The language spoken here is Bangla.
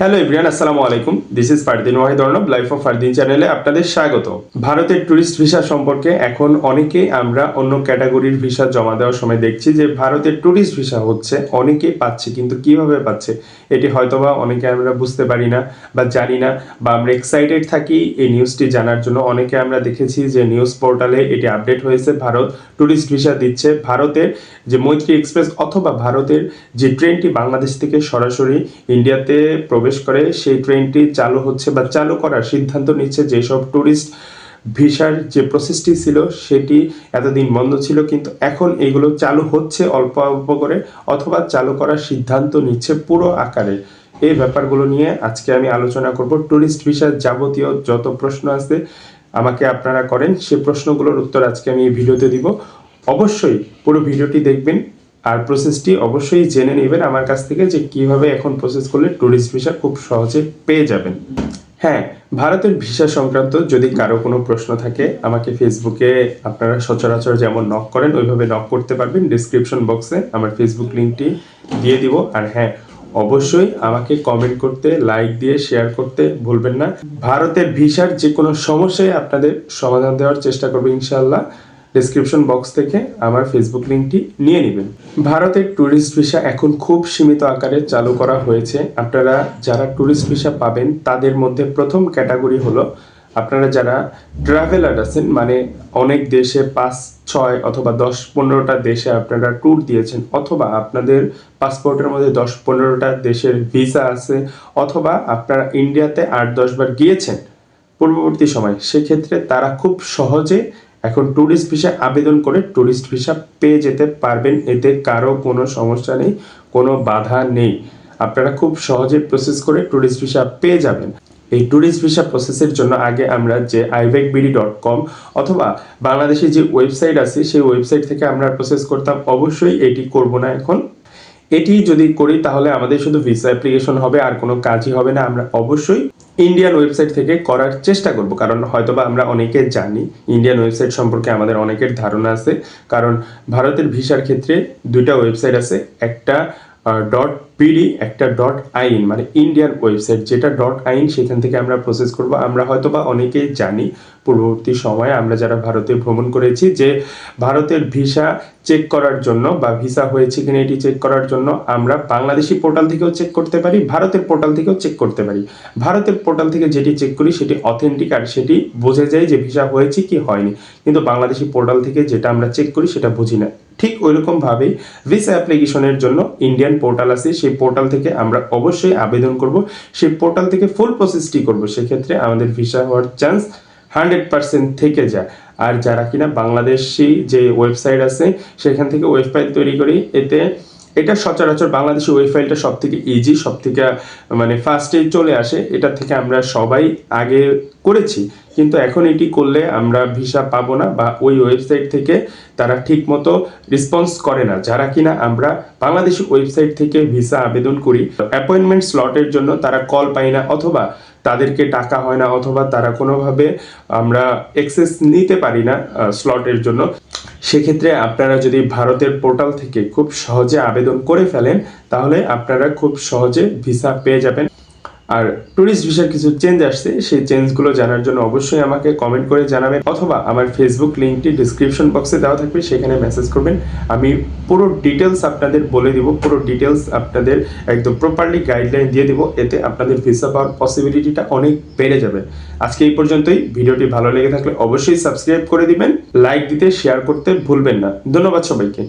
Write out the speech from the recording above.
হ্যালো ইব্রিয়ান আসসালামু আলাইকুম this is Fardin Wahid Arnob life of Fardin চ্যানেলে আপনাদের স্বাগত। ভারতের ট্যুরিস্ট ভিসা সম্পর্কে এখন অনেকেই আমরা অন্য ক্যাটাগরির ভিসা জমা দেওয়ার সময় দেখছি যে ভারতের ট্যুরিস্ট ভিসা হচ্ছে, অনেকেই পাচ্ছে, কিন্তু কীভাবে পাচ্ছে, এটি হয়তোবা অনেকে আমরা বুঝতে পারি না বা জানি না বা আমরা এক্সাইটেড থাকি এই নিউজটি জানার জন্য। অনেকে আমরা দেখেছি যে নিউজ পোর্টালে এটি আপডেট হয়েছে, ভারত ট্যুরিস্ট ভিসা দিচ্ছে। ভারতের যে মৈত্রী এক্সপ্রেস অথবা ভারতের যে ট্রেনটি বাংলাদেশ থেকে সরাসরি ইন্ডিয়াতে প্রবেশ করে, সেই ট্রেনটি চালু হচ্ছে বা চালু করার সিদ্ধান্ত নিচ্ছে যেসব ট্যুরিস্ট ভিসার যে প্রসেসটি ছিল, সেটি এতদিন বন্ধ ছিল, কিন্তু এখন এগুলো চালু হচ্ছে অল্প অল্প করে অথবা চালু করার সিদ্ধান্ত নিচ্ছে পুরো আকারে। এই ব্যাপারগুলো নিয়ে আজকে আমি আলোচনা করব। ট্যুরিস্ট ভিসার যাবতীয় যত প্রশ্ন আছে, আমাকে আপনারা করেন, সে প্রশ্নগুলোর উত্তর আজকে আমি এই ভিডিওতে দিব। অবশ্যই পুরো ভিডিওটি দেখবেন। আর প্রসেসটি অবশ্যই জেনে নেবেন আমার কাছ থেকে যে কীভাবে এখন প্রসেস করলে ট্যুরিস্ট ভিসা খুব সহজে পেয়ে যাবেন। হ্যাঁ ভারতের ভিসা সংক্রান্ত যদি কারও কোনো প্রশ্ন থাকে, আমাকে ফেসবুকে আপনারা সচরাচর যেমন নক করেন, ওইভাবে নক করতে পারবেন। ডিসক্রিপশন বক্সে আমার ফেসবুক লিঙ্কটি দিয়ে দিব। আর হ্যাঁ অবশ্যই আমাকে কমেন্ট করতে লাইক দিয়ে শেয়ার করতে ভুলবেন না। ভারতের ভিসার যে কোনো সমস্যায় আপনাদের সমাধান দেওয়ার চেষ্টা করব ইনশাআল্লাহ। ডেসক্রিপশন বক্স থেকে আমার ফেসবুক লিঙ্কটি নিয়ে নেবেন। ভারতের ট্যুরিস্ট ভিসা এখন খুব সীমিত আকারে চালু করা হয়েছে। আপনারা যারা ট্যুরিস্ট ভিসা পাবেন, তাদের মধ্যে প্রথম ক্যাটাগরি হলো আপনারা যারা ট্রাভেলার আছেন মানে অনেক দেশে পাঁচ, ছয় অথবা দশ, পনেরোটা দেশে আপনারা ট্যুর দিয়েছেন, অথবা আপনাদের পাসপোর্টের মধ্যে দশ, পনেরোটা দেশের ভিসা আছে, অথবা আপনারা ইন্ডিয়াতে আট, দশ বার গিয়েছেন পূর্ববর্তী সময়, সেক্ষেত্রে তারা খুব সহজে এখন ট্যুরিস্ট ভিসা আবেদন করে ট্যুরিস্ট ভিসা পেয়ে যেতে পারবেন। এতে কারও কোনো সমস্যা নেই, কোনো বাধা নেই। আপনারা খুব সহজে প্রসেস করে ট্যুরিস্ট ভিসা পেয়ে যাবেন। এই ট্যুরিস্ট ভিসা প্রসেসের জন্য আগে আমরা যে আইভেক বিডি ডট কম অথবা বাংলাদেশে যে ওয়েবসাইট আছে, সেই ওয়েবসাইট থেকে আমরা প্রসেস করতাম। অবশ্যই এটি করব না এখন। এটি যদি করি তাহলে আমাদের শুধু ভিসা অ্যাপ্লিকেশন হবে, আর কোনো কাজই হবে না। আমরা অবশ্যই ইন্ডিয়ান ওয়েবসাইট থেকে করার চেষ্টা করব, কারণ হয়তোবা আমরা অনেকে জানি ইন্ডিয়ান ওয়েবসাইট সম্পর্কে আমাদের অনেকের ধারণা আছে। কারণ ভারতের ভিসার ক্ষেত্রে দুইটা ওয়েবসাইট আছে, একটা ডট পিডি একটা ডট আইন মানে ইন্ডিয়ান ওয়েবসাইট যেটা ডট আইন সেখান থেকে আমরা প্রসেস করব। আমরা হয়তো বা অনেকেই জানি পূর্ববর্তী সময়ে আমরা যারা ভারতে ভ্রমণ করেছি যে ভারতের ভিসা চেক করার জন্য বা ভিসা হয়েছে কিনা এটি চেক করার জন্য আমরা বাংলাদেশি পোর্টাল থেকেও চেক করতে পারি, ভারতের পোর্টাল থেকেও চেক করতে পারি। ভারতের পোর্টাল থেকে যেটি চেক করি সেটি অথেন্টিক আর সেটি বোঝা যায় যে ভিসা হয়েছে কি হয়নি। কিন্তু বাংলাদেশি পোর্টাল থেকে যেটা আমরা চেক করি সেটা বুঝি না। ঠিক ওইরকম ভাবেই ভিসা অ্যাপ্লিকেশনের জন্য ইন্ডিয়ান পোর্টাল আছে সেই পোর্টাল থেকে আমরা অবশ্যই আবেদন করব। সেই পোর্টাল থেকে ফুল প্রসেসটি করব। সেক্ষেত্রে আমাদের ভিসা হওয়ার চান্স হান্ড্রেড পার্সেন্ট থেকে যায়। আর যারা কিনা বাংলাদেশি যে ওয়েবসাইট আছে, সেখান থেকে ওয়েবসাইট তৈরি করি। এতে এটা সচরাচর বাংলাদেশি ওয়েবসাইটটা সব থেকে ইজি সব থেকে মানে ফার্স্টেই চলে আসে। এটা থেকে আমরা সবাই আগে করেছি, কিন্তু এখন এটি করলে আমরা ভিসা পাবো না বা ওই ওয়েবসাইট থেকে তারা ঠিক মতো রেসপন্স করে না। যারা কিনা আমরা বাংলাদেশি ওয়েবসাইট থেকে ভিসা আবেদন করি অ্যাপয়েন্টমেন্ট স্লটের জন্য তারা কল পাই না অথবা তাদেরকে টাকা হয় না অথবা তারা কোনোভাবে আমরা অ্যাক্সেস নিতে পারি না স্লটের জন্য। সেক্ষেত্রে আপনারা যদি ভারতের পোর্টাল থেকে খুব সহজে আবেদন করে ফেলেন, তাহলে আপনারা খুব সহজে ভিসা পেয়ে যাবেন। আর ট্যুরিস্ট ভিসার কিছু চেঞ্জ আসছে, সেই চেঞ্জগুলো জানার জন্য অবশ্যই আমাকে কমেন্ট করে জানাবেন অথবা আমার ফেসবুক লিঙ্কটি ডিসক্রিপশন বক্সে দেওয়া থাকবে, সেখানে মেসেজ করবেন। আমি পুরো ডিটেলস আপনাদের বলে দিব, পুরো ডিটেলস আপনাদের একদম প্রপারলি গাইডলাইন দিয়ে দিব, এতে আপনাদের ভিসা পাওয়ার পসিবিলিটিটা অনেক বেড়ে যাবে। আজকে এই পর্যন্তই, ভিডিওটি ভালো লেগে থাকলে অবশ্যই সাবস্ক্রাইব করে দিবেন লাইক দিতে শেয়ার করতে ভুলবেন না। ধন্যবাদ সবাইকে।